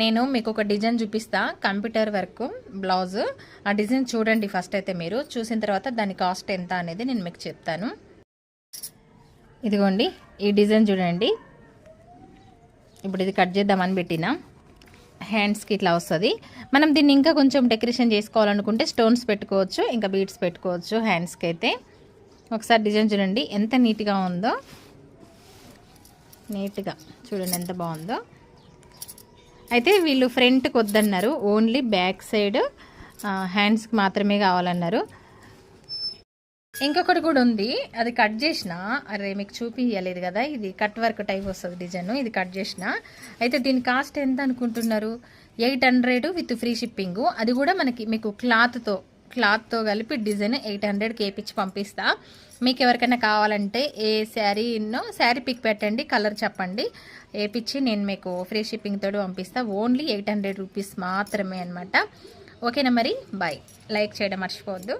నేను మీకు ఒక డిజైన్ చూపిస్తా కంప్యూటర్ వర్క్ బ్లౌజ్. ఆ డిజైన్ చూడండి ఫస్ట్ అయితే మీరు. చూసిన తర్వాత దాని కాస్ట్ ఎంత అనేది నేను మీకు చెప్తాను. ఇదిగోండి ఈ డిజైన్ చూడండి. ఇప్పుడు ఇది కట్ చేద్దామని పెట్టిన. హ్యాండ్స్కి ఇట్లా వస్తుంది. మనం దీన్ని ఇంకా కొంచెం డెకరేషన్ చేసుకోవాలనుకుంటే స్టోన్స్ పెట్టుకోవచ్చు ఇంకా బీడ్స్ పెట్టుకోవచ్చు హ్యాండ్స్కి అయితే. ఒకసారి డిజైన్ చూడండి ఎంత నీట్గా ఉందో. నీట్గా చూడండి ఎంత బాగుందో. అయితే వీళ్ళు ఫ్రంట్కి వద్దన్నారు ఓన్లీ బ్యాక్ సైడ్ హ్యాండ్స్కి మాత్రమే కావాలన్నారు. ఇంకొకటి కూడా ఉంది. అది కట్ చేసిన అరే మీకు చూపించలేదు కదా ఇది కట్ వర్క్ టైప్ వస్తుంది డిజైన్ ఇది కట్ చేసిన. అయితే దీని కాస్ట్ ఎంత అనుకుంటున్నారు? Eight hundred with free shipping. అది కూడా మనకి మీకు క్లాత్తో క్లాత్తో కలిపి డిజైన్ ఎయిట్ హండ్రెడ్కి వేయించి పంపిస్తా. మీకు ఎవరికైనా కావాలంటే ఏ శారీనో శారీ పిక్ పెట్టండి కలర్ చెప్పండి. వేయించి నేను మీకు ఫ్రీ షిప్పింగ్ తోటి పంపిస్తా. ఓన్లీ ఎయిట్ హండ్రెడ్ రూపీస్ మాత్రమే అనమాట ఓకేనా మరి? బాయ్. లైక్ చేయడం మర్చిపోవద్దు.